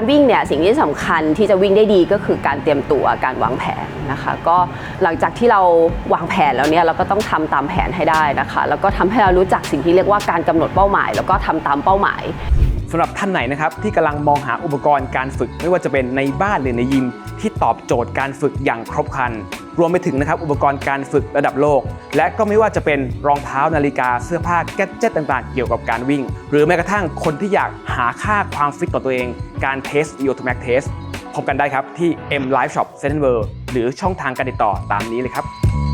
การวิ่งเนี่ยสิ่งที่สำคัญที่จะวิ่งได้ดีก็คือการเตรียมตัวการวางแผนนะคะ ก็หลังจากที่เราวางแผนแล้วเนี่ยเราก็ต้องทำตามแผนให้ได้นะคะ แล้วก็ทำให้เรารู้จักสิ่งที่เรียกว่าการกำหนดเป้าหมาย แล้วก็ทำตามเป้าหมาย สำหรับท่านไหนนะครับที่กำลังมองหาอุปกรณ์การฝึก ไม่ว่าจะเป็นในบ้านหรือในยิม ที่ตอบโจทย์การฝึกอย่างครบครัน รวมไปถึงนะครับอุปกรณ์การฝึกระดับโลก และก็ไม่ว่าจะเป็นรองเท้านาฬิกาเสื้อผ้าแกดเจิตต่างๆ เกี่ยวกับการวิ่ง หรือแม้กระทั่งคนที่อยากหาค่าความฟิตต่อตัวเอง การเทส e o t o m a c Test พบกันได้ครับที่ M Live Shop Center World หรือช่องทางการติดต่อตามนี้เลยครับ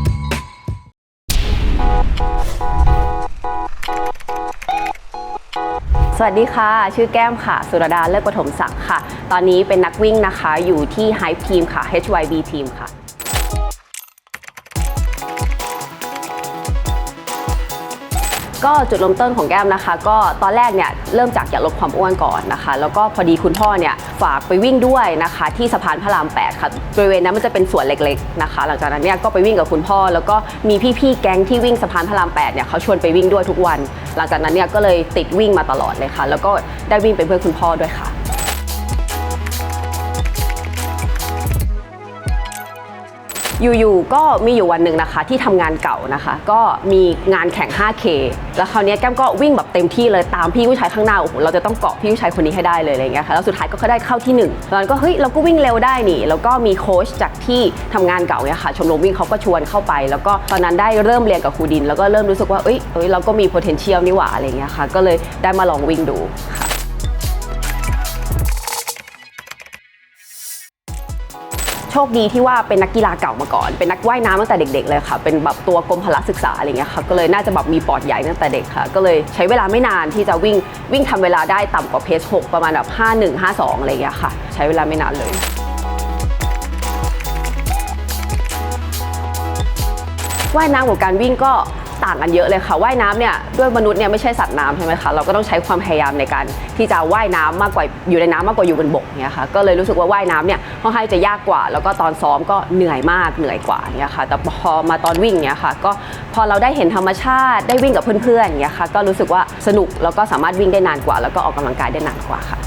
สวัสดีค่ะ ชื่อแก้มค่ะ สุรดาเลิศปฐมศักดิ์ค่ะ ตอนนี้เป็นนักวิ่งนะคะ อยู่ที่ Hype Team ค่ะ HYB Team ค่ะ ก็จุดเริ่มต้นของแก้มนะคะ ก็ตอนแรกเนี่ยเริ่มจากอยากลดความอ้วนก่อนนะคะ แล้วก็พอดีคุณพ่อเนี่ยฝากไปวิ่งด้วยนะคะ ที่สะพานพระราม8ค่ะบริเวณนั้นมันจะเป็นสวนเล็กๆนะคะ หลังจากนั้นเนี่ยก็ไปวิ่งกับคุณพ่อ แล้วก็มีพี่ๆแก๊งที่วิ่งสะพานพระราม8เนี่ยเขาชวนไปวิ่งด้วยทุกวัน หลังจากนั้นเนี่ยก็เลยติดวิ่งมาตลอดเลยค่ะ แล้วก็ได้วิ่งเป็นเพื่อนคุณพ่อด้วยค่ะ อยู่ๆก็มีอยู่วันหนึ่งนะคะ ที่ทำงานเก่านะคะ ก็มีงานแข่ง 5K แล้วคราวนี้แก้มก็วิ่งแบบเต็มที่เลยตามพี่ผู้ชายข้างหน้าโอ้โหเราจะต้องเกาะพี่ผู้ชายคนนี้ให้ได้เลยอะไรเงี้ยค่ะแล้วสุดท้ายก็ได้เข้าที่หนึ่งตอนนั้นก็เฮ้ยเราก็วิ่งเร็วได้นี่แล้วก็มีโค้ชจากที่ทำงานเก่าเนี่ยค่ะชมรมวิ่งเขาก็ชวนเข้าไป แล้วก็ตอนนั้นได้เริ่มเรียนกับครูดิน แล้วก็เริ่มรู้สึกว่าเอ้ยเอ้ยเราก็มี potential นี่หว่าอะไรเงี้ยค่ะก็เลยได้มาลองวิ่งดูค่ะ คดีที่ว่าเป็นนักกีฬาเก่ามาก่อน เป็นนักว่ายน้ำตั้งแต่เด็ก ๆ เลยค่ะ เป็นแบบตัวกรมพละศึกษาอะไรเงี้ยค่ะ ก็เลยน่าจะแบบมีปอดใหญ่ตั้งแต่เด็กค่ะ ก็เลยใช้เวลาไม่นานที่จะวิ่งวิ่งทำเวลาได้ต่ำกว่าเพจ6ประมาณแบบ51 52อะไรเงี้ยค่ะ ใช้เวลาไม่นานเลย ว่ายน้ำกับการวิ่งก็ ต่างกันเยอะเลยค่ะว่ายน้ำเนี่ยด้วยมนุษย์เนี่ยไม่ใช่สัตว์น้ำใช่ไหมคะเราก็ต้องใช้ความพยายามในการที่จะว่ายน้ำมากกว่าอยู่ในน้ำมากกว่าอยู่บนบกเนี่ยค่ะก็เลยรู้สึกว่าว่ายน้ำเนี่ยค่อนข้างจะยากกว่า แล้วก็ตอนซ้อมก็เหนื่อยมากเหนื่อยกว่าเนี่ยค่ะแต่พอมาตอนวิ่งเนี่ยค่ะก็พอเราได้เห็นธรรมชาติได้วิ่งกับเพื่อนๆเงี้ยค่ะก็รู้สึกว่าสนุกแล้วก็สามารถวิ่งได้นานกว่า แล้วก็ออกกำลังกายได้นานกว่าค่ะ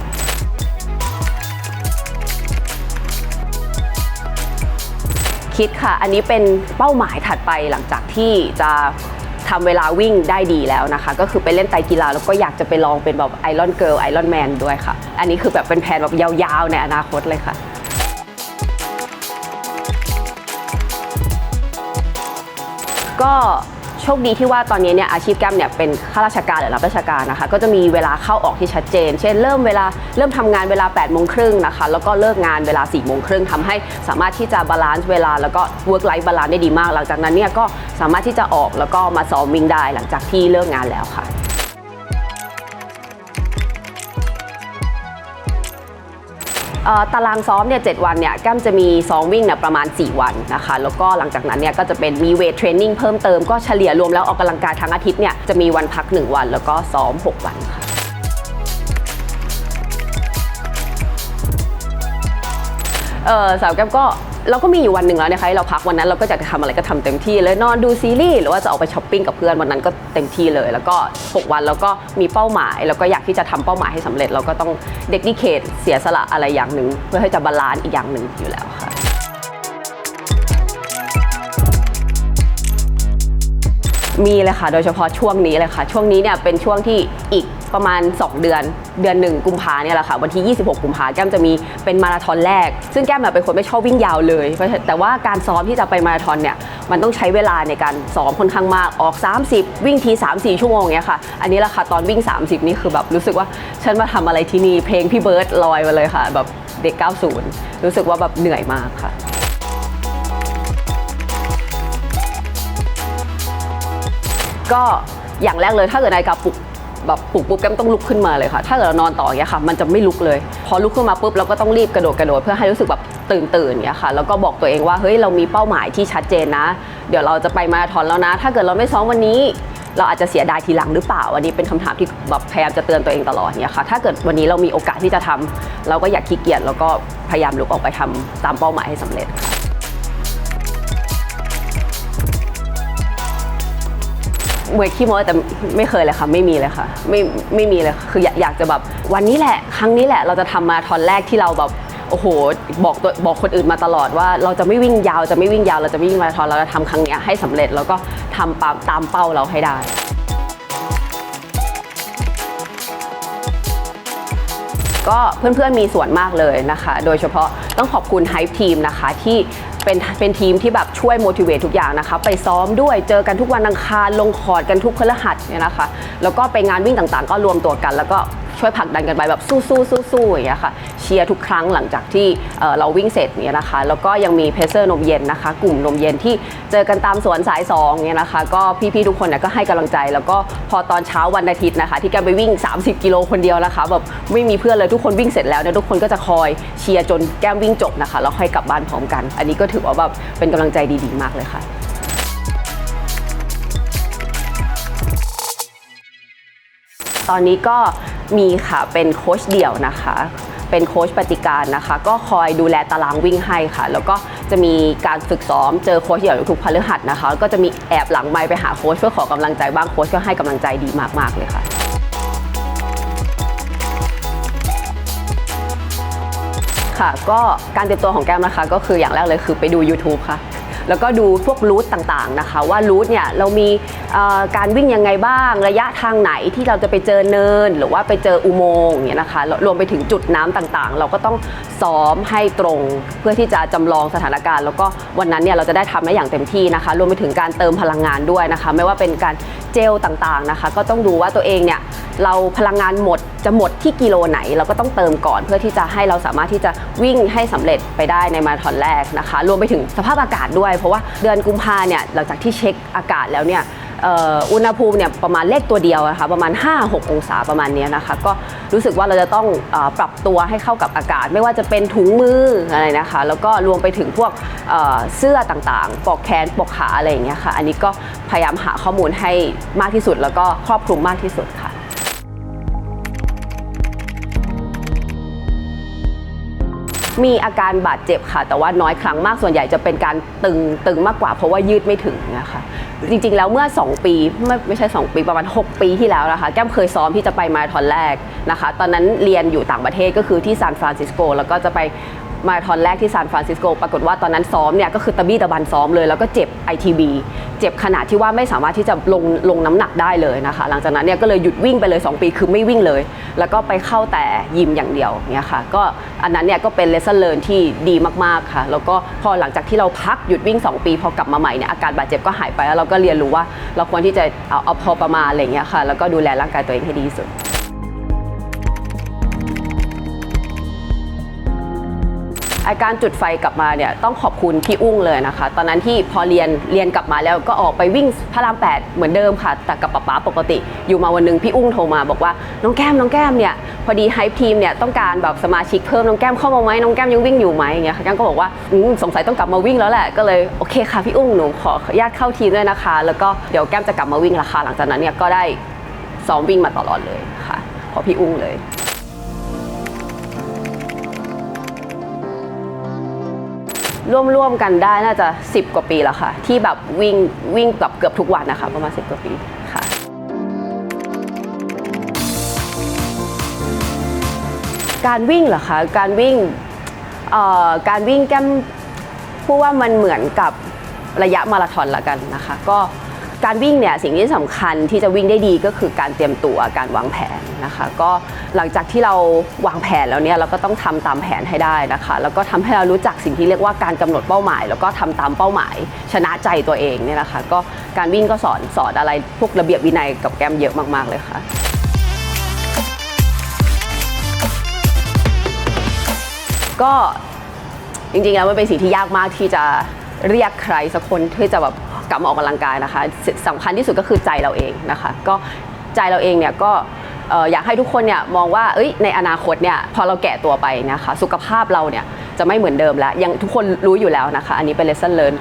คิดค่ะ อันนี้เป็นเป้าหมายถัดไปหลังจากที่จะ ทำเวลาวิ่งได้ดีแล้วนะคะ ก็คือไปเล่นไตกีฬาแล้วก็อยากจะไปลองเป็นแบบไอรอนเกิร์ลไอรอนแมนด้วยค่ะ อันนี้คือแบบเป็นแผนแบบยาวๆ ในอนาคตเลยค่ะก็ คดีที่ว่าตอนนี้เนี่ยอาชีพแก้มเนี่ยเป็นข้าราชการหรือรับราชการนะคะ ก็จะมีเวลาเข้าออกที่ชัดเจน เช่นเริ่มเวลาเริ่มทำงานเวลา8ปดโมงครึ่งนะคะ แล้วก็เลิกงานเวลา4ี่โมงครึ่งทำให้สามารถที่จะบาลานซ์เวลาแล้วก็ work life balance ได้ดีมาก หลังจากนั้นเนี่ยก็สามารถที่จะออกแล้วก็มาซ้อมวิ่งได้หลังจากที่เลิกงานแล้วค่ะ ตารางซ้อมเนี่ยเวันเนี่ยแก้มจะมีซ้อมวิ่งเนี่ยประมาณ 4 วันนะคะ แล้วก็หลังจากนั้นเนี่ยก็จะเป็นมีเวทเทรนนิ่งเพิ่มเติมก็เฉลี่ยรวมแล้วออกกำลังกายทั้งอาทิตย์เนี่ยจะมีวันพัก 1 วัน แล้วก็ซ้อม 6 วันค่ะ ออสาวแก้มก็เราก็มีอยู่วันหนึ่งแล้วนะคะเราพักวันนั้นเราก็จะทำอะไรก็ทำเต็มที่เลยนอนดูซีรีส์หรือว่าจะออกไปช้อปปิ้งกับเพื่อนวันนั้นก็เต็มที่เลย แล้วก็ 6 วันแล้วก็มีเป้าหมาย แล้วก็อยากที่จะทำเป้าหมายให้สำเร็จ เราก็ต้องเด็กดิเคทเสียสละอะไรอย่างหนึ่งเพื่อให้จะบาลานซ์อีกอย่างหนึ่งอยู่แล้วค่ะมีเลยค่ะ โดยเฉพาะช่วงนี้เลยค่ะ ช่วงนี้เนี่ยเป็นช่วงที่อีก ประมาณ 2 เดือน เดือนหนึ่งกุมภาเนี่ยแหละค่ะวันที่ 26 กุมภาแก้มจะมีเป็นมาราธอนแรก ซึ่งแก้มเนี่ยเป็นคนไม่ชอบวิ่งยาวเลย แต่ว่าการซ้อมที่จะไปมาราธอนเนี่ยมันต้องใช้เวลาในการซ้อมค่อนข้างมากออก 30 วิ่งที 3-4 ชั่วโมงเงี้ยค่ะ อันนี้แหละค่ะตอนวิ่ง 30 นี่คือแบบรู้สึกว่าฉันมาทำอะไรที่นี่เพลงพี่เบิร์ดลอยมาเลยค่ะ แบบเด็ก 90 รู้สึกว่าแบบเหนื่อยมากค่ะก็อย่างแรกเลยถ้าเกิดนาฬิกาปลุก แบบปลุกปุ๊บแก้มต้องลุกขึ้นมาเลยค่ะ ถ้าเกิดเรานอนต่ออย่างเงี้ยค่ะ มันจะไม่ลุกเลย พอลุกขึ้นมาปุ๊บเราก็ต้องรีบกระโดดกระโดดเพื่อให้รู้สึกแบบตื่นตื่นอย่างเงี้ยค่ะ แล้วก็บอกตัวเองว่าเฮ้ยเรามีเป้าหมายที่ชัดเจนนะ เดี๋ยวเราจะไปมาราธอนแล้วนะ ถ้าเกิดเราไม่ซ้อมวันนี้ เราอาจจะเสียดายทีหลังหรือเปล่า อันนี้เป็นคำถามที่แบบพยายามจะเตือนตัวเองตลอดเนี่ยค่ะ ถ้าเกิดวันนี้เรามีโอกาสที่จะทำเราก็อย่าขี้เกียจแล้วก็พยายามลุกออกไปทำตามเป้าหมายให้สำเร็จค่ะ มวยขี้โม้แต่ไม่เคยเลยค่ะ ไม่มีเลยค่ะ ไม่ไม่มีเลยคืออยากอยากจะแบบวันนี้แหละ ครั้งนี้แหละเราจะทำมามาทอนแรกที่เราแบบโอ้โหบอกตัวบอกคนอื่นมาตลอดว่าเราจะไม่วิ่งยาวจะไม่วิ่งยาวเราจะไม่วิ่งมาราธอนเราจะทำครั้งนี้ให้สำเร็จแล้วก็ทำตาตามเป้าเราให้ได้ ก็เพื่อนๆมีส่วนมากเลยนะคะ โดยเฉพาะต้องขอบคุณ Hype Team นะคะที่เป็นเป็นทีมที่แบบช่วย motivate ทุกอย่างนะคะ ไปซ้อมด้วยเจอกันทุกวันอังคารลงคอร์ดกันทุกพฤหัสเนี่ยนะคะ แล้วก็ไปงานวิ่งต่างๆ ก็รวมตัวกัน แล้วก็ ช่วยผลักดันกันไปแบบสู้ๆๆๆอย่างเงี้ยค่ะเชียร์ทุกครั้งหลังจากที่เราวิ่งเสร็จเนี่ยนะคะ แล้วก็ยังมีเพเซอร์นมเย็นนะคะ กลุ่มนมเย็นที่เจอกันตามสวนสายสองเนี่ยนะคะ ก็พี่ๆทุกคนเนี่ยก็ให้กำลังใจ แล้วก็พอตอนเช้าวันอาทิตย์นะคะ ที่แกไปวิ่ง 30 กิโลคนเดียวนะคะแบบไม่มีเพื่อนเลยทุกคนวิ่งเสร็จแล้วเนี่ยทุกคนก็จะคอยเชียร์จนแก้มวิ่งจบนะคะแล้วค่อยกลับบ้านพร้อมกัน อันนี้ก็ถือว่าแบบเป็นกำลังใจดีๆ มากเลยค่ะ ตอนนี้ก็มีค่ะเป็นโค้ชเดี่ยวนะคะ เป็นโค้ชปฏิการนะคะ ก็คอยดูแลตารางวิ่งให้ค่ะ แล้วก็จะมีการฝึกซ้อมเจอโค้ชเดี่ยวทุกพฤหัสนะคะก็จะมีแอบหลังไมค์ไปหาโค้ชเพื่อขอกำลังใจบ้างโค้ชก็ให้กำลังใจดีมากๆเลยค่ะค่ะก็การเตรียมตัวของแก้มนะคะ ก็คืออย่างแรกเลยคือไปดู YouTube ค่ะ แล้วก็ดูพวกรูทต่างๆนะคะ ว่ารูทเนี่ยเรามีการวิ่งยังไงบ้าง ระยะทางไหนที่เราจะไปเจอเนิน หรือว่าไปเจออุโมงค์เงี้ยนะคะ รวมไปถึงจุดน้ำต่างๆ เราก็ต้องซ้อมให้ตรง เพื่อที่จะจำลองสถานการณ์ แล้วก็วันนั้นเนี่ยเราจะได้ทำได้อย่างเต็มที่นะคะ รวมไปถึงการเติมพลังงานด้วยนะคะ ไม่ว่าเป็นการเจลต่างๆนะคะ ก็ต้องดูว่าตัวเองเนี่ยเราพลังงานหมดจะหมดที่กิโลไหน เราก็ต้องเติมก่อนเพื่อที่จะให้เราสามารถที่จะวิ่งให้สำเร็จไปได้ในมาราธอนแรกนะคะ รวมไปถึงสภาพอากาศด้วยเพราะว่าเดือนกุมภาเนี่ยหลังจากที่เช็คอากาศแล้วเนี่ยอุณหภูมิเนี่ยประมาณเลขตัวเดียวนะคะประมาณ 5-6 องศาประมาณนี้นะคะ ก็รู้สึกว่าเราจะต้องอปรับตัวให้เข้ากับอากาศ ไม่ว่าจะเป็นถุงมืออะไรนะคะ แล้วก็รวมไปถึงพวกเอ่อเสื้อต่างๆ ปลอกแขนปลอกขาอะไรอย่างเงี้ยค่ะ อันนี้ก็พยายามหาข้อมูลให้มากที่สุด แล้วก็ครอบคลุมมากที่สุดค่ะ มีอาการบาดเจ็บค่ะ แต่ว่าน้อยครั้งมากส่วนใหญ่จะเป็นการตึงตึงมากกว่าเพราะว่ายืดไม่ถึงนะคะจริงๆ แล้วเมื่อ 2 ปีไม่ไม่ใช่ 2 ปีประมาณ 6 ปีที่แล้วนะคะ แก้มเคยซ้อมที่จะไปมาราธอนแรกนะคะ ตอนนั้นเรียนอยู่ต่างประเทศก็คือที่ซานฟรานซิสโกแล้วก็จะไป มาราธอนแรกที่ซานฟรานซิสโกปรากฏว่าตอนนั้นซ้อมเนี่ยก็คือตะบี้ตะบันซ้อมเลย แล้วก็เจ็บ ITB เจ็บขนาดที่ว่าไม่สามารถที่จะลงลงน้ำหนักได้เลยนะคะ หลังจากนั้นเนี่ยก็เลยหยุดวิ่งไปเลย 2 ปีคือไม่วิ่งเลย แล้วก็ไปเข้าแต่ยิมอย่างเดียวเนี่ยค่ะก็อันนั้นเนี่ยก็เป็น lesson learn ที่ดีมากๆค่ะ แล้วก็พอหลังจากที่เราพักหยุดวิ่ง 2 ปีพอกลับมาใหม่เนี่ยอาการบาดเจ็บก็หายไปแล้วเราก็เรียนรู้ว่าเราควรที่จะเอาเอาพอประมาณอะไรเงี้ยค่ะแล้วก็ดูแลร่างกายตัวเองให้ดีที่สุด อาการจุดไฟกลับมาเนี่ยต้องขอบคุณพี่อุ้งเลยนะคะ ตอนนั้นที่พอเรียนเรียนกลับมาแล้วก็ออกไปวิ่งพระรามแปดเหมือนเดิมค่ะ แต่กับป๊าป๊าปกติ อยู่มาวันหนึงพี่อุ้งโทรมาบอกว่าน้องแก้มน้องแก้มเนี่ยพอดีไฮทีมเนี่ยต้องการแบบสมาชิกเพิ่มน้องแก้มเข้ามาไหมน้องแก้มยังวิ่งอยู่ไหมอย่างเงี้ยค่ะแก้มก็บอกว่าสงสัยต้องกลับมาวิ่งแล้วแหละก็เลยโอเคค่ะพี่อุ้งหนูขอญาตเข้าทีมด้วยนะคะ แล้วก็เดี๋ยวแก้มจะกลับมาวิ่งละค่ะหลังจากนั้นเนี่ยก็ได้ซ้อมวิ่งมาตลอดเลยค่ะเพราะพี่อุ้งเลย ร่วมๆกันได้น่าจะ 10 กว่าปีแล้วค่ะ ที่แบบวิ่งวิ่งแบบเกือบทุกวันนะคะ ประมาณ 10 กว่าปีค่ะ การวิ่งเหรอคะการวิ่งเอ่อการวิ่งแก้มพูดว่ามันเหมือนกับระยะมาราธอนละกันนะคะ ก็ การวิ่งเนี่ยสิ่งที่สำคัญที่จะวิ่งได้ดีก็คือการเตรียมตัวการวางแผนนะคะ ก็หลังจากที่เราวางแผนแล้วเนี่ยเราก็ต้องทำตามแผนให้ได้นะคะ แล้วก็ทำให้เรารู้จักสิ่งที่เรียกว่าการกำหนดเป้าหมาย แล้วก็ทำตามเป้าหมาย ชนะใจตัวเองเนี่ยนะคะ ก็การวิ่งก็สอนสอนอะไรพวกระเบียบวินัยกับแกมเยอะมาก ๆ เลยค่ะก็จริงๆแล้วมันเป็นสิ่งที่ยากมากที่จะเรียกใครสักคนที่จะแบบ กลับมาออกกำลังกายนะคะสิ่งสำคัญที่สุดก็คือใจเราเองนะคะ ก็ใจเราเองเนี่ยก็อยากให้ทุกคนเนี่ยมองว่าเอ้ยในอนาคตเนี่ยพอเราแก่ตัวไปนะคะสุขภาพเราเนี่ยจะไม่เหมือนเดิมแล้วยังทุกคนรู้อยู่แล้วนะคะ อันนี้เป็น lesson learn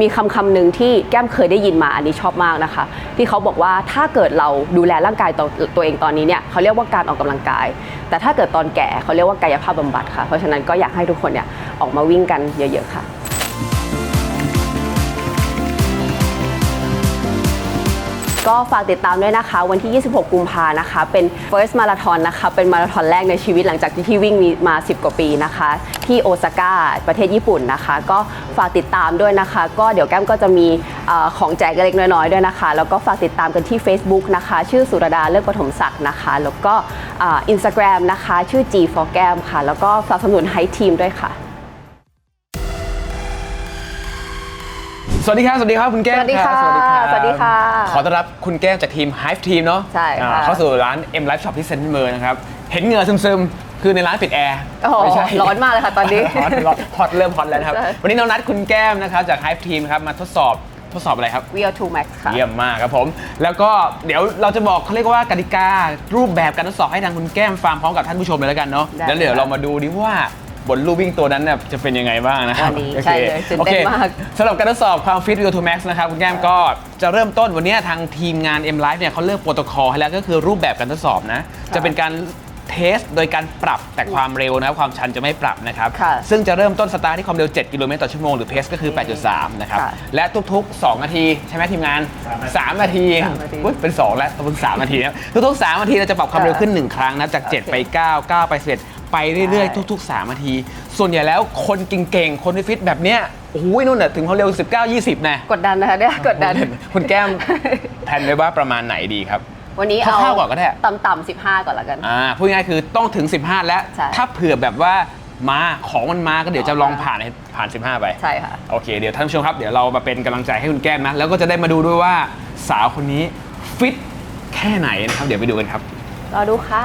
มีคำคำหนึ่งที่แก้มเคยได้ยินมาอันนี้ชอบมากนะคะ ที่เขาบอกว่าถ้าเกิดเราดูแลร่างกายตัวตัวเองตอนนี้เนี่ยเขาเรียกว่าการออกกำลังกาย แต่ถ้าเกิดตอนแก่เขาเรียกว่ากายภาพบำบัดค่ะเพราะฉะนั้นก็อยากให้ทุกคนเนี่ยออกมาวิ่งกันเยอะ ๆ ค่ะ ก็ฝากติดตามด้วยนะคะ วันที่ 26 กุมภานะคะ เป็น first marathon นะคะ เป็นมาราธอนแรกในชีวิตหลังจากที่พี่วิ่งมีมา 10 กว่าปีนะคะ ที่โอซาก้าประเทศญี่ปุ่นนะคะ ก็ฝากติดตามด้วยนะคะ ก็เดี๋ยวแก้มก็จะมีอของแจกเล็กน้อยๆด้วยนะคะ แล้วก็ฝากติดตามกันที่ Facebook นะคะ ชื่อสุรดาเลิกปฐมศักดิ์นะคะ แล้วก็อินสตาแกรมนะคะ ชื่อ G for แก้มค่ะ แล้วก็สนับสนุนไฮทีมด้วยค่ะ สวัสดีครับ สวัสดีครับคุณแก้มสวัสดีค่ะ รับสวัสดีค่ะ ขอต้อนรับคุณแก้มจากทีม Hive Team เนาะใช่ค่ะอ่าเข้าสู่ร้าน M Life Shop ที่เซนต์เมอร์นะครับ เห็นเหงื่อซึมๆ คือในร้านปิดแอร์โอ้โหไม่ใช่ร้อนมากเลยค่ะตอนนี้ร้อนร้อนฮอตเริ่มฮอตแล้วนะครับ ใช่ วันนี้เรานัดคุณแก้มนะครับจาก Hive Team ครับมาทดสอบทดสอบอะไรครับ We are two max ค่ะ เยี่ยมมากครับผม แล้วก็เดี๋ยวเราจะบอกเขาเรียกว่ากติการูปแบบการทดสอบให้ทางคุณแก้มฟังพร้อมกับท่านผู้ชมเลยแล้วกันเนาะได้แล้วเดี๋ยวเรามาดูดิว่า บนลู่วิ่งตัวนั้นเนี่ยจะเป็นยังไงบ้างนะครับวันนี้โอคใช่เลยตื่นเต้นโอคมากสำหรับการทดสอบความฟิต Real to Max นะครับคุณแก้มก็จะเริ่มต้นวันนี้ทางทีมงาน M Life เนี่ยเขาเลือกโปรโตคอลให้แล้วก็คือรูปแบบการทดสอบนะ จะเป็นการเทสโดยการปรับแต่ความเร็วนะครับความชันจะไม่ปรับนะครับ ค่ะ ซึ่งจะเริ่มต้นสตาร์ทที่ความเร็ว 7 กิโลเมตรต่อชั่วโมงหรือเพสก็คือ 8.3 นะครับ ค่ะและทุกๆ 2 นาที ใช่ไหมทีมงาน 3 นาทีสามนาทีอุ๊ยเป็น 2 แล้วต้องเป็น3นาทีนะทุกๆ 3 นาทีเราจะปรับความเร็วขึ้น 1 ครั้งนะจากโอเค7ไป 9 9 ไป 11 ไปเรื่อยใช่ๆทุก ๆ 3 นาที ส่วนใหญ่แล้วคนเก่งๆ คนฟิตๆแบบเนี้ยโอ้ยนู่นน่ะถึงความเร็ว 19 20 นะกดดันนะคะเนี่ยกดดัน คุณแก้มแผนไว้ว่าประมาณไหนดีครับ วันนี้เอาคร่าวๆก่อนก็ได้ต่ำๆ15 ก่อนละกันอ่าพูดง่ายๆคือต้องถึง 15 แล้วใช่ถ้าเผื่อแบบว่ามาของมันมาก็เดี๋ยวจะลองผ่านให้ผ่าน 15 ไป ใช่ค่ะ โอเค เดี๋ยวท่านผู้ชมครับ เดี๋ยวเรามาเป็นกำลังใจให้คุณแก้มนะ แล้วก็จะได้มาดูด้วยว่าสาวคนนี้ฟิตแค่ไหนนะครับ เดี๋ยวไปดูกันครับ รอดูค่ะ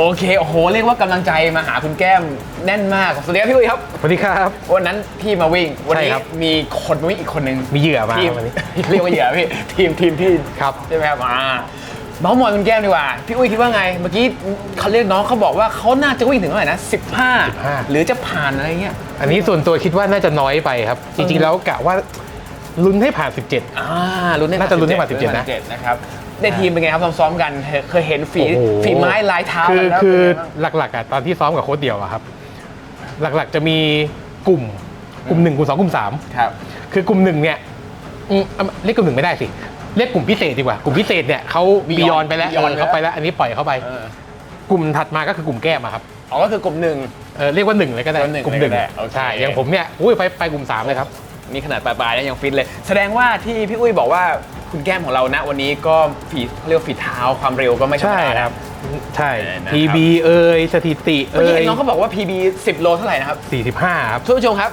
โอเคโอ้โหเรียกว่ากำลังใจมาหาคุณแก้มแน่นมากสวัสดีครับพี่อุ้ยครับ สวัสดีครับ วันนั้นพี่มาวิ่ง วันนี้ใช่ครับ มีคนมาวิ่งอีกคนนึงมีเหยื่อมาทีมวันนี้ เรียกว่าเหยื่อพี่ทีมทีมพี่ครับ ใช่ไหมครับอ่าเมาส์มอยคุณแก้มดีกว่า พี่อุ้ยคิดว่าไง เมื่อกี้เขาเรียกน้องเขาบอกว่าเขาน่าจะวิ่งถึงเท่าไหร่นะ15 15 หรือจะผ่านอะไรเงี้ย อันนี้ส่วนตัวคิดว่าน่าจะน้อยไปครับ จริงๆแล้วกะว่าลุ้นให้ผ่าน 17 อ่าลุ้นให้น่าจะลุ้นให้ผ่าน17นะ17นะครับ ในทีมเป็นไงครับซ้อมๆกันเคยเห็นฝีโอ้โห ฝีไม้ลายเท้าคือกันแล้วคือเป็นไงบ้าง หลักๆอะตอนที่ซ้อมกับโค้ชเดียวอะครับ หลักๆจะมีกลุ่มกลุ่มหนึ่งกลุ่มสองกลุ่มสามครับ คือกลุ่มหนึ่งเนี่ยอืมอะเรียกกลุ่มหนึ่งไม่ได้สิเรียกกลุ่มพิเศษดีกว่ากลุ่มพิเศษเนี่ยเขา Beyond บียอนไปแล้ว Beyond เออเขาไปแล้วอันนี้ปล่อยเขาไป เออกลุ่มถัดมาก็คือกลุ่มแก้มอะครับอ๋อก็คือกลุ่มหนึ่ง เออเรียกว่าหนึ่งเลยก็ได้ว่าหนึ่งกลุ่มหนึ่งเลยก็ได้โอเค ใช่อย่างผมเนี่ยอุ้ยไปไปกลุ่มสามเลยครับ นี่ขนาดปลายๆแล้วยังฟิตเลย แสดงว่าที่พี่อุ้ยบอกว่า คุณแก้มของเรานะวันนี้ก็ฝีเขาเรียกว่าฝีเท้าความเร็วก็ไม่ธรรมใช่ดานะ ครับ ใช่เออนะครับ PB เอ่ยสถิติเมื่อเอ่กี้ยเห็นน้องเขาบอกว่า PB 10 โลเท่าไหร่นะครับ45 ครับ ท่านผู้ชมครับ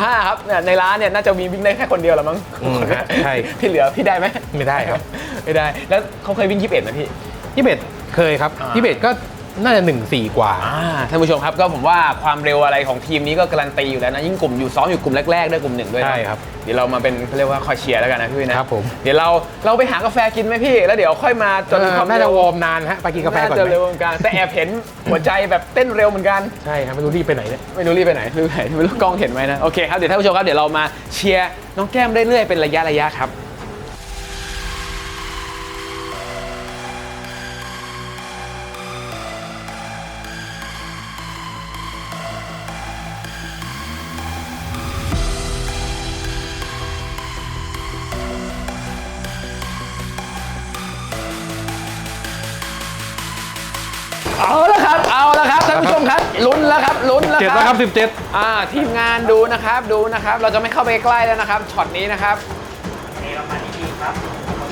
45 ครับเนี่ยในร้านเนี่ยน่าจะมีวิ่งได้แค่คนเดียวละมั้งอืมฮะใช่ ที่เหลือพี่ได้ไหมไม่ได้ครับ ไม่ได้ แล้วเขาเคยวิ่ง21ไหมพี่ยี่เบ็ดเคยครับอ่ายี่เบ็ดก็ น่าจะ1 4 กว่า อ่าท่านผู้ชมครับก็ผมว่าความเร็วอะไรของทีมนี้ก็การันตีอยู่แล้วนะยิ่งกลุ่มอยู่ซ้อมอยู่กลุ่มแรกๆด้วยกลุ่มหนึ่งด้วยนะใช่ครับเดี๋ยวเรามาเป็นเขาเรียกว่าคอยเชียร์แล้วกันนะพี่วินะครับผม เดี๋ยวเราเราไปหากาแฟกินไหมพี่ แล้วเดี๋ยวค่อยมาจนเออความน่าเร็จะววอร์มนานฮะไปกินกาแฟก่อนจะไหมเร็วเหมือนกันแต่แอบเห็นหัวใจแบบเต้นเร็วเหมือนกัน ใช่ครับไม่รู้รีบไปไหนเนี่ย ไม่รู้รีบไปไหนไม่รู้ไปไหนไม่รู้กล้องเห็นไหมนะ โอเคครับ เดี๋ยวท่านผู้ชมครับ เดี๋ยวเรามาเชียร์น้องแก้มเรื่อยๆ เป็นระยะระยะครับ 37 อ่าทีมงานดูนะครับดูนะครับ เราจะไม่เข้าไปใกล้แล้วนะครับช็อตนี้นะครับ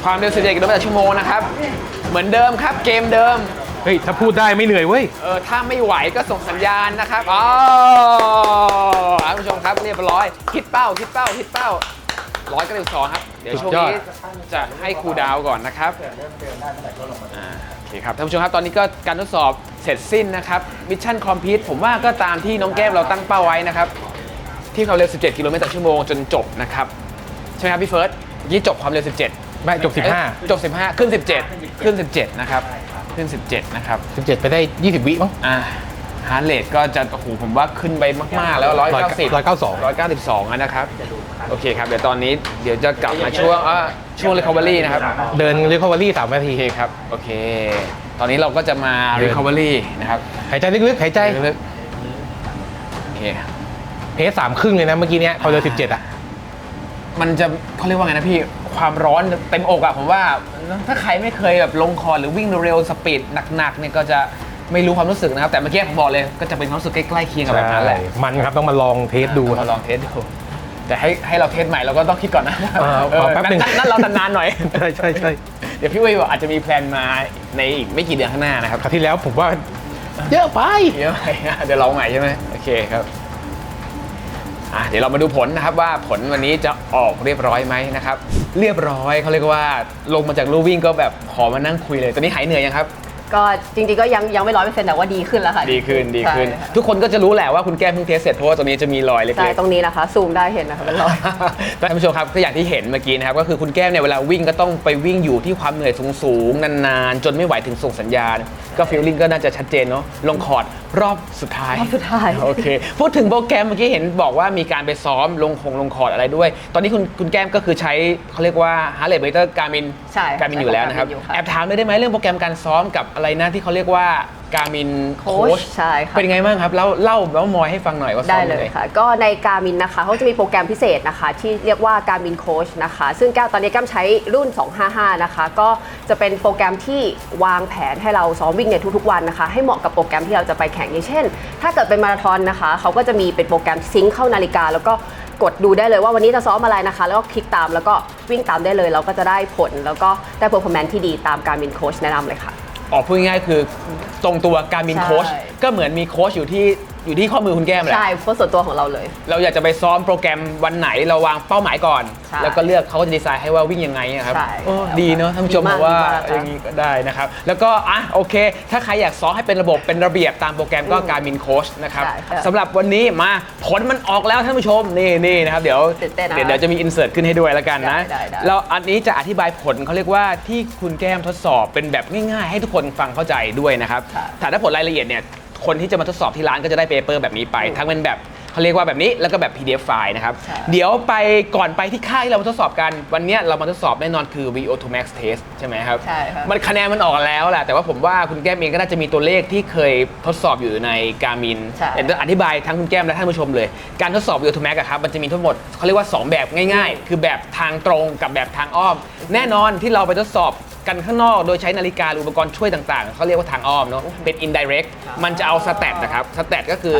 ความเร็ว11กิโลเมตรต่อชั่วโมงนะครับ เหมือนเดิมครับเกมเดิม เฮ้ย ถ้าพูดได้ไม่เหนื่อยเว้ย เออ ถ้าไม่ไหวก็ส่งสัญญาณนะครับอ๋อท่านผู้ชมครับเรียบร้อย คิดเป้า คิดเป้า คิดเป้าร้อยก็เร็วสองครับ เดี๋ยวช่วงนี้จะให้ครูดาวก่อนนะครับโอเคครับท่านผู้ชมครับตอนนี้ก็การทดสอบ เสร็จสิ้นนะครับมิชชั่นคอมพลีทผมว่าก็ตามที่น้องแก้มเราตั้งเป้าไว้นะครับที่ความเร็ว 17 กิโลเมตรต่อชั่วโมงจนจบนะครับใช่ไหมครับพี่เฟิร์สเมื่อกี้จบความเร็ว 17 ไม่จบเอ้ยจบ 15 ขึ้น 17 ขึ้น 17 นะครับ ขึ้น 17 นะครับ15 17 ไปได้ 20 วิมั้งอ่าฮาร์ดเรทก็จะโอ้โหผมว่าขึ้นไปมาก ๆ แล้วร้อยเก้าสิบ192ร้อยเก้าสิบสองนะครับ โอเคครับ เดี๋ยวตอนนี้เดี๋ยวจะกลับมาช่วงอะ ช่วง recovery นะครับ เดิน recovery สามนาทีโอเคครับ โอเค ตอนนี้เราก็จะมา recovery นะครับหายใจลึกๆหายใจลึกๆโอเคเพสสามครึ่งเลยนะเมื่อกี้เนี้ยเขาเดินสิบเจ็ดอะมันจะเขาเรียกว่าไงนะพี่ความร้อนเต็มอกอะผมว่าถ้าใครไม่เคยแบบลงคอร์ดหรือวิ่งเร็วๆสปีดหนักๆเนี่ยก็จะไม่รู้ความรู้สึกนะครับ แต่เมื่อกี้ผมบอกเลยก็จะเป็นความรู้สึกใกล้ๆเคียงกับแบบนั้นแหละมันครับต้องมาลองเทสดูคมารับลองเทสดู แต่ให้ให้เราเทสใหม่เราก็ต้องคิดก่อนนะเออขอแป๊บหนึ่ง นั่นเรานานๆหน่อย ใช่ใช่ใช่เดี๋ยวพี่วิวอาจจะมีแพลนมาในอีกไม่กี่เดือนข้างหน้านะครับ คราวที่แล้วผมว่า เยอะไป เดี๋ยวใหม่นะเดี๋ยวลองใหม่ใช่ไหมโอเคครับอะเดี๋ยวเรามาดูผลนะครับว่าผลวันนี้จะออกเรียบร้อยไหมนะครับ เรียบร้อยเขาเรียกว่าลงมาจากลู่วิ่งก็แบบขอมานั่งคุยเลย ตอนนี้หายเหนื่อยยังครับ ก็จริงๆก็ยังยังไม่ร้อยเปอร์เซ็นต์แต่ว่าดีขึ้นแล้วค่ะดีขึ้นดีขึ้น ใช่ค่ะทุกคนก็จะรู้แหละว่าคุณแก้มเพิ่งเทสเสร็จเพราะว่าตรงนี้จะมีรอยเล็กๆใช่ตรงนี้นะคะ ซูมได้เห็นนะคะเป็นรอย ท่านผู้ชมครับก็อย่างที่เห็นเมื่อกี้นะครับก็คือคุณแก้มเนี่ยเวลาวิ่งก็ต้องไปวิ่งอยู่ที่ความเหนื่อยสูงๆนานๆ จนไม่ไหวถึงส่งสัญญาณ ก็ฟีลลิ่งก็น่าจะชัดเจนเนาะลงคอร์ดรอบสุดท้ายรอบสุดท้าย โอเคพูดถึงโปรแกรมเมื่อกี้เห็นบอกว่ามีการไปซ้อมลงคงลงคอร์ดอะไรด้วย ตอนนี้คุณคุณแก้มก็คือใช้เขาเรียกว่า heart rate monitor Garmin ใช่ค่ะ Garmin อยู่แล้วนะครับใช้ของ Garmin อยู่ค่ะ แอบถามเลยได้ไหมเรื่องโปรแกรมการซ้อมกับอะไรนะที่เขาเรียกว่า Garmin Coach Coach ใช่ค่ะ เป็นไงบ้างครับเล่าเล่าแล้วมอยให้ฟังหน่อยว่าซ้ได้อมเลยังยไงค่ะ ก็ในการมินนะคะเขาจะมีโปรแกรมพิเศษนะคะ ที่เรียกว่าการมินโค้ชนะคะ ซึ่งแก้วตอนนี้แก้มใช้รุ่น 255 นะคะ ก็จะเป็นโปรแกรมที่วางแผนให้เราซ้อมวิ่งในทุกๆวันนะคะ ให้เหมาะกับโปรแกรมที่เราจะไปแข่งอย่างเช่น ถ้าเกิดเป็นมาราธอนนะคะเขาก็จะมีเป็นโปรแกรมซิงค์เข้านาฬิกา แล้วก็กดดูได้เลยว่าวันนี้จะซ้อมอะไรนะคะ แล้วก็คลิกตามแล้วก็วิ่งตามได้เลย เราก็จะได้ผล แล้วก็ได้ performance ที่ดีตามการมินโค้ชแนะนำเลยค่ะ ออกพูดง่ายๆคือตรงตัวการมินใช่โค้ชก็เหมือนมีโค้ชอยู่ที่ อยู่ที่ข้อมือคุณแก้มแหละ ใช่เพราะส่วนตัวของเราเลย เราอยากจะไปซ้อมโปรแกรมวันไหนเราวางเป้าหมายก่อน ใช่แล้วก็เลือกเขาก็จะดีไซน์ให้ว่าวิ่งยังไงอะครับใช่โอ้ดีเนาะท่านผู้ชมดีบมาอกกว่าดีมากค่ะอย่างนี้ก็ได้นะครับ แล้วก็อะโอเค ถ้าใครอยากซ้อมให้เป็นระบบเป็นระเบียบตามโปรแกรมก็การมินโค้ชนะครับใช่ค่ะสำหรับวันนี้มาผลมันออกแล้วท่านผู้ชมนี่นี่นะครับเดี๋ยวตื่นเต้นนะเดี๋ยวเดี๋ยวจะมีอินเสิร์ตขึ้นให้ด้วยแล้วกันนะได้ได้ได้แล้วอันนี้จะอธิบายผลเขาเรียกว่าที่คุณแก้มทดสอบเป็นแบบง่ายๆ ให้ทุกคนฟังเข้าใจด้วยนะครับ ค่ะแต่ถ้าผลรายละเอียดเนี่ย คนที่จะมาทดสอบที่ร้านก็จะได้เปเปอร์แบบนี้ไป ทั้งเป็นแบบ เขาเรียกว่าแบบนี้แล้วก็แบบ PDF ไฟล์นะครับใช่เดี๋ยวไปก่อนไปที่ค่ายที่เรามาทดสอบกันวันเนี้ยเรามาทดสอบแน่นอนคือ VO2 Max Test ใช่ไหมครับใช่ครับมันคะแนนมันออกแล้วแหละแต่ว่าผมว่าคุณแก้มเองก็น่าจะมีตัวเลขที่เคยทดสอบอยู่ในการมินใช่เดี๋ยวอธิบายทั้งคุณแก้มและท่านผู้ชมเลย การทดสอบ VO2 Max อะครับมันจะมีทั้งหมดเขาเรียกว่า 2 แบบง่ายๆ คือแบบทางตรงกับแบบทางอ้อม แน่นอนที่เราไปทดสอบกันข้างนอกโดยใช้นาฬิกาหรืออุปกรณ์ช่วยต่างๆ เขาเรียกว่าทางอ้อมเนาะเป็น indirect มันจะเอาสแตทนะครับสแตทก็คือ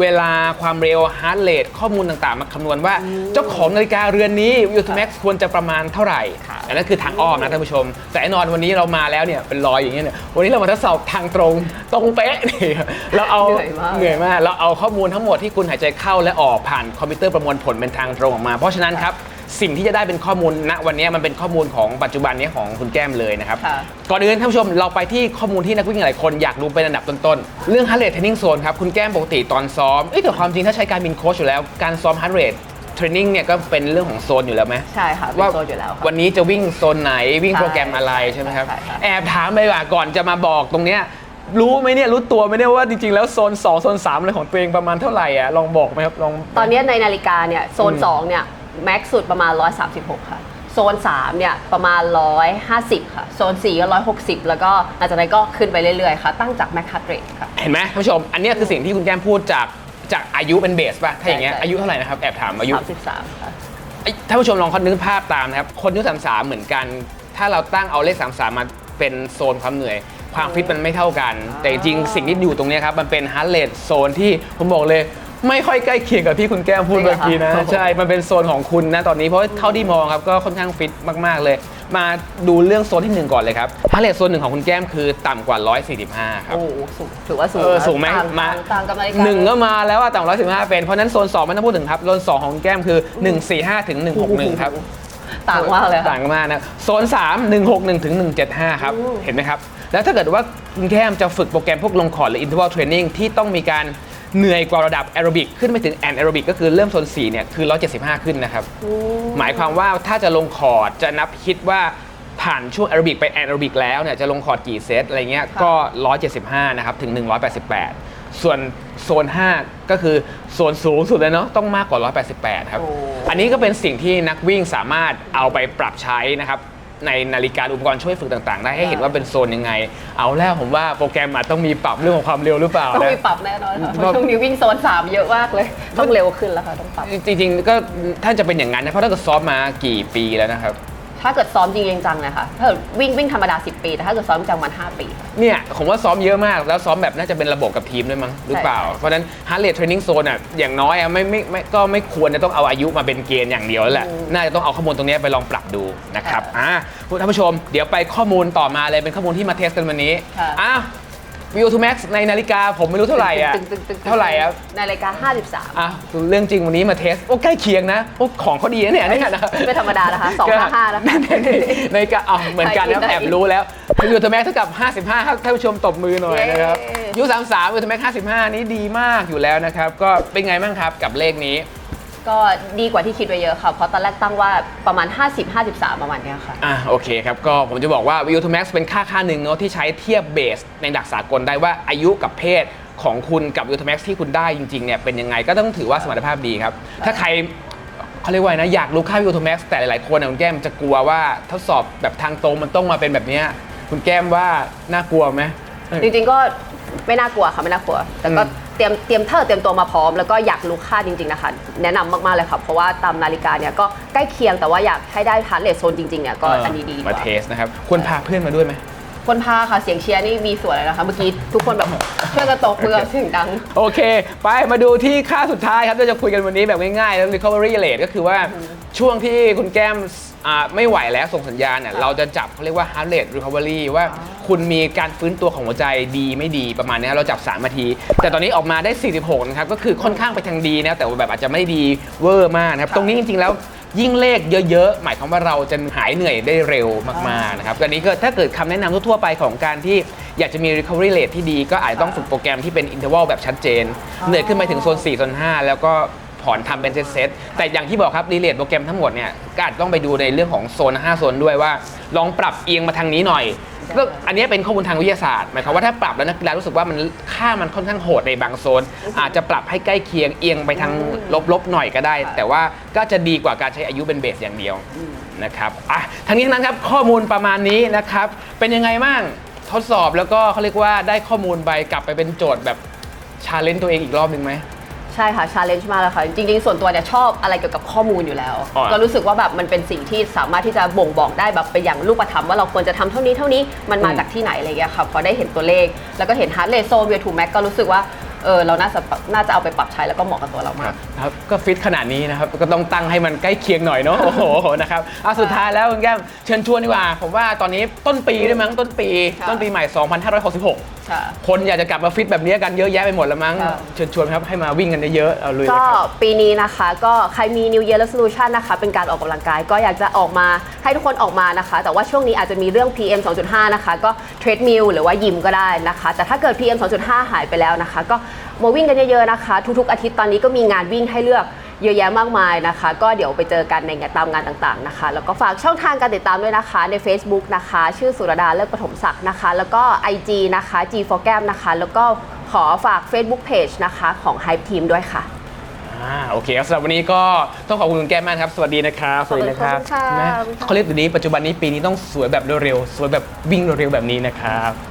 เวลาความเร็ว heart rate ข้อมูลต่างๆ มาคำนวณว่าเจ้าของนาฬิกาเรือนนี้ VO2 Max ควรจะประมาณเท่าไหร่ค่ะอันนั้นคือทางอ้อมนะท่านผู้ชม แต่แน่นอนวันนี้เรามาแล้วเนี่ยเป็นรอยอย่างเงี้ยเนี่ยวันนี้เรามาทดสอบทางตรงตรงเป๊ะนี่เราเอาเหนื่อยมากเหนื่อยมากเราเอาข้อมูลทั้งหมดที่คุณหายใจเข้าและออกผ่านคอมพิวเตอร์ประมวลผลเป็นทางตรงออกมา เพราะฉะนั้นครับ สิ่งที่จะได้เป็นข้อมูลณวันนี้มันเป็นข้อมูลของปัจจุบันนี้ของคุณแก้มเลยนะครับ ค่ะก่อนอื่นท่านผู้ชมเราไปที่ข้อมูลที่นักวิ่งหลายคนอยากรู้เป็นอันดับต้นๆ เรื่อง heart rate training zone ครับ คุณแก้มปกติตอนซ้อมเอ้ยแต่ความจริงถ้าใช้การบินโค้ชอยู่แล้ว การซ้อม heart rate training เนี่ยก็เป็นเรื่องของโซนอยู่แล้วไหม ใช่ค่ะเป็นว่าโซนอยู่แล้วค่ะ วันนี้จะวิ่งโซนไหนวิ่งใช่โปรแกรมอะไรใช่ไหมครับ ใช่ค่ะ แอบถามไปว่าก่อนจะมาบอกตรงเนี้ยรู้ไหมเนี่ยรู้ตัวไหมเนี่ยว่าจริงๆแล้วโซน 2 โซน3อะไรของตัวเองประมาณเท่าไหร่อะลองบอกไหมครับลอง ตอนนี้ในนาฬิกาเนี่ยโซนอืม2เนี่ย แม็กซ์สุดประมาณ 136 ค่ะ โซน 3 เนี่ย ประมาณ 150 ค่ะ โซน 4 ก็ 160 แล้วก็หลังจากนั้นก็ขึ้นไปเรื่อยๆ ค่ะ ตั้งจากแม็กคัตเรทค่ะ เห็นไหมท่านผู้ชม อันเนี้ยคือสิ่งที่คุณแก้มพูดจากจากอายุเป็นเบสป่ะ ถ้าอย่างเงี้ยใช่ใช่ อายุเท่าไหร่นะครับ แอบถามอายุ 33 ค่ะ ไอ้ท่านผู้ชมลองคนึกภาพตามนะครับ คนอายุ33 เหมือนกัน ถ้าเราตั้งเอาเลข 33 มาเป็นโซนความเหนื่อย ความฟิตมันไม่เท่ากัน แต่จริงๆสิ่งที่อยู่ตรงเนี้ยครับ มันเป็นฮาร์ดเรทโซนที่ผมบอกเลย ไม่ค่อยใกล้เคียงกับที่คุณแก้มพูดจริงเหรเมื่ออกี้นะคะใช่ มันเป็นโซนของคุณนะตอนนี้เพราะเท่าที่มองครับก็ค่อนข้างฟิตมาก ๆ เลย มาดูเรื่องโซนที่หนึ่งก่อนเลยครับฮาร์ดเรทโซนหนึ่งของคุณแก้มคือต่ำกว่า 145 ครับ โอ้โหสูงถือว่าสูงเออนะสูงไหมต่างมาต่างกับนาฬิกาหนึ่งก็มาแล้วอะต่ำร้อยสิบห้าเป็น เพราะฉะนั้นโซนสองไม่ต้องพูดถึงครับ โซนสองของแก้มคือ 145ถึง161 ครับต่างมากเลยค่ะต่างกันมากนะโซน 3 161 ถึง 175 ครับอืมเห็นไหมครับ แล้วถ้าเกิดว่าคุณแก้มจะฝึกโปรแกรมพวกลงคอร์ดหรือ interval training ที่ต้องมีการ เหนื่อยกว่าระดับแอโรบิกขึ้นไปถึงแอนแอโรบิกก็คือเริ่มโซน4เนี่ยคือ175ขึ้นนะครับ หมายความว่าถ้าจะลงคอร์ดจะนับคิดว่าผ่านช่วงแอโรบิกไปแอนแอโรบิกแล้วเนี่ยจะลงคอร์ดกี่เซตอะไรเงี้ยก็ 175 นะครับ ถึง 188 ส่วนโซน 5 ก็คือโซนสูงสุดเลยเนาะต้องมากกว่า 188 ครับโอ้อันนี้ก็เป็นสิ่งที่นักวิ่งสามารถเอาไปปรับใช้นะครับ ในนาฬิกาอุปกรณ์ช่วยฝึกต่าง ๆ ได้ให้เห็นว่าเป็นโซนยังไง เอาแล้วผมว่าโปรแกรมอาจต้องมีปรับเรื่องของความเร็วหรือเปล่าต้องนะมีปรับแน่นอนค่ะเพราะช่วงนี้วิ่งโซน3เยอะมากเลยต้องเร็วขึ้นแล้วค่ะต้องปรับจริงๆก็ท่านจะเป็นอย่างนั้นนะเพราะถ้าเกิดซ้อมมากี่ปีแล้วนะครับ ถ้าเกิดซ้อมจริงๆจังๆนะคะถ้าเกิดวิ่งวิ่งธรรมดา 10 ปี แต่ถ้าเกิดซ้อมจังมัน5 ปี เนี่ยผมว่าซ้อมเยอะมาก แล้วซ้อมแบบน่าจะเป็นระบบกับทีมด้วยมั้งหรือเปล่าใช่เพราะฉะนั้น heart rate training zone อะอย่างน้อยอะไม่ไม่ไม่ก็ไม่ควรจะต้องเอาอายุมาเป็นเกณฑ์อย่างเดียวแล้วแหละอืมน่าจะต้องเอาข้อมูลตรงเนี้ยไปลองปรับดูนะครับค่ะอ่าท่านผู้ชม เดี๋ยวไปข้อมูลต่อมาเลยเป็นข้อมูลที่มาเทสกันวันนี้ค่ะอ้า วิวทูแม็กซ์ในนาฬิกาผมไม่รู้เท่าไหร่อะ เท่าไหร่อะ ในรายการ53 อะเรื่องจริงวันนี้มาเทส โอ้ใกล้เคียงนะโอ้ของเขาดีนะเนี่ยเนี่ยนะไม่ธรรมดานะคะ255นะคะในกาอ๋อเหมือนกันนะครับใครคิดได้แอบรู้แล้ววิวทูแม็กเท่ากับ 55ครับท่านผู้ชมตบมือหน่อยนะครับยู33วิวทูแม็ก55 นี้ดีมากอยู่แล้วนะครับ ก็เป็นไงบ้างครับกับเลขนี้ ก็ดีกว่าที่คิดไว้เยอะค่ะ เพราะตอนแรกตั้งว่าประมาณ 50 53 ประมาณเนี้ยค่ะ อะโอเคครับ ก็ผมจะบอกว่า v ิ to Max เป็นค่าค่าหนึ่งเนาะที่ใช้เทียบเบสในดักสากลได้ว่าอายุกับเพศของคุณกับ v ิ to Max ที่คุณได้จริงๆเนี่ยเป็นยังไงก็ต้องถือว่าสมรรถภาพดีครับ ถ้าใครเขาเรียกว่าไงนะอยากรู้ค่า v ิ to Max แต่หลายๆคนนะคุณแก้มจะกลัวว่าทดสอบแบบทางตรงมันต้องมาเป็นแบบเนี้ยคุณแก้มว่าน่ากลัวไหม จริงๆก็ไม่น่ากลัวค่ะไม่น่ากลัว แต่ก็อืมเตรียมเตรียมเธอเตรียมตัวมาพร้อม แล้วก็อยากรู้ค่าจริงๆนะคะ แนะนำมากๆเลยค่ะเพราะว่าตามนาฬิกาเนี่ยก็ใกล้เคียงแต่ว่าอยากให้ได้ฮาร์ดเรทโซนจริงๆเนี่ยก็อันนี้ดีกมาว่าเทสนะครับ ควรพาเพื่อนมาด้วยไหม คนพาค่ะเสียงเชียร์นี่มีส่วนเลยนะคะเมื่อกี้ทุกคนแบบช่วยกันตบมือเสียงดัง โอเค ไปมาดูที่ค่าสุดท้ายครับเราจะคุยกันวันนี้แบบง่ายๆแล้ว recovery rate ก็คือว่า ช่วงที่คุณแก้มอ่าไม่ไหวแล้วส่งสัญญาณเนี่ยค่ะเราจะจับเขาเรียกว่า heart rate recovery ว่าคุณมีการฟื้นตัวของหัวใจดีไม่ดีประมาณเนี้ยเราจับ3นาที แต่ตอนนี้ออกมาได้ 46 นะครับ ก็คือค่อนข้างไปทางดีนะแต่ว่าแบบอาจจะไม่ดีเวอร์มากนะครับ ตรงนี้จริงๆแล้วยิ่งเลขเยอะๆ หมายความว่าเราจะหายเหนื่อยได้เร็วมากๆนะครับอันนี้ก็ถ้าเกิดคำแนะนำทั่วๆไปของการที่อยากจะมี recovery rate ที่ดีก็อาจจะต้องฝึกโปรแกรมที่เป็น interval แบบชัดเจน เหนื่อยขึ้นไปถึงโซน4โซน5แล้วก็ ผ่อนทำเป็นเซตๆแต่อย่างที่บอกครับรีเลทโปรแกรมทั้งหมดเนี่ยก็อาจต้องไปดูในเรื่องของโซน 5 โซนด้วยว่า ลองปรับเอียงมาทางนี้หน่อยก็อันนี้เป็นข้อมูลทางวิทยาศาสตร์หมายความว่าถ้าปรับแล้วนักกีฬารู้สึกว่ามันค่ามันค่อนข้างโหดในบางโซน อาจจะปรับให้ใกล้เคียงเอียงไปทางลบๆหน่อยก็ได้ แต่ว่าก็จะดีกว่าการใช้อายุเป็นเบสอย่างเดียวนะครับอะทั้งนี้ทั้งนั้นครับข้อมูลประมาณนี้นะครับ เป็นยังไงบ้างทดสอบแล้วก็เขาเรียกว่าได้ข้อมูลไปกลับไปเป็นโจทย์แบบชาเลนจ์ตัวเองอีกรอบหนึ่งไหม ช่ค่ะชาเลนจ์มากเลยค่ะ จริง ๆ ส่วนตัวเนี่ยชอบอะไรเกี่ยวกับข้อมูลอยู่แล้ว อ๋อ ก็รู้สึกว่าแบบมันเป็นสิ่งที่สามารถที่จะบ่งบอกได้แบบเป็นอย่างรูปธรรมว่าเราควรจะทำเท่านี้เท่านี้มันมาอืมจากที่ไหนอะไรเงี้ยค่ะพอได้เห็นตัวเลข แล้วก็เห็นฮาร์ดเรทโซนเวียทูแม็กก็รู้สึกว่าเออเราน่าจะปรับน่าจะเอาไปปรับใช้แล้วก็เหมาะกับตัวเรามาก ครับก็ฟิตขนาดนี้นะครับก็ต้องตั้งให้มันใกล้เคียงหน่อยเนาะโอ้โหนะครับเอาสุดท้ายแล้วคุณแก้มเชิญชวนดีกว่า ผมว่าตอนนี้ต้นปีด้วยมั้งต้นปี ค่ะ ต้นปีใหม่ 2566 ค่ะคนอยากจะกลับมาฟิตแบบนี้กันเยอะแยะไปหมดแล้วมั้งค่ะ เชิญชวนครับให้มาวิ่งกันเยอะๆเอาเลยก็นะครับ ปีนี้นะคะก็ใครมี New Year Resolution นะคะ เป็นการออกกำลังกาย ก็อยากจะออกมาให้ทุกคนออกมานะคะ แต่ว่าช่วงนี้อาจจะมีเรื่อง PM 2.5 นะคะ ก็เทรดมิลหรือว่ายิมก็ได้นะคะ แต่ถ้าเกิด PM 2.5 หายไปแล้วนะคะ ก็มาวิ่งกันเยอะๆนะคะ ทุกๆอาทิตย์ตอนนี้ก็มีงานวิ่งให้เลือก เยอะแยะมากมายนะคะ ก็เดี๋ยวไปเจอกันในงานตามงานต่างๆนะคะ แล้วก็ฝากช่องทางการติดตามด้วยนะคะใน Facebook นะคะ ชื่อสุรดาเลิกปฐมศักดิ์นะคะ แล้วก็ IG นะคะ G for g a m นะคะ แล้วก็ขอฝาก Facebook Page นะคะของ Hype Team ด้วยค่ะอ่าโอเคครับสำหรับวันนี้ก็ต้องขอบคุณคุณแก้มมากครับ สวัสดีนะครับสวัสดีนะครับขอบคุณค่ะแม่ขอบคุณค่ะเขาเรียกตัวนี้ปัจจุบันนี้ปีนี้ต้องสวยแบบเร็วๆสวยแบบวิ่งเร็วๆแบบนี้นะครับ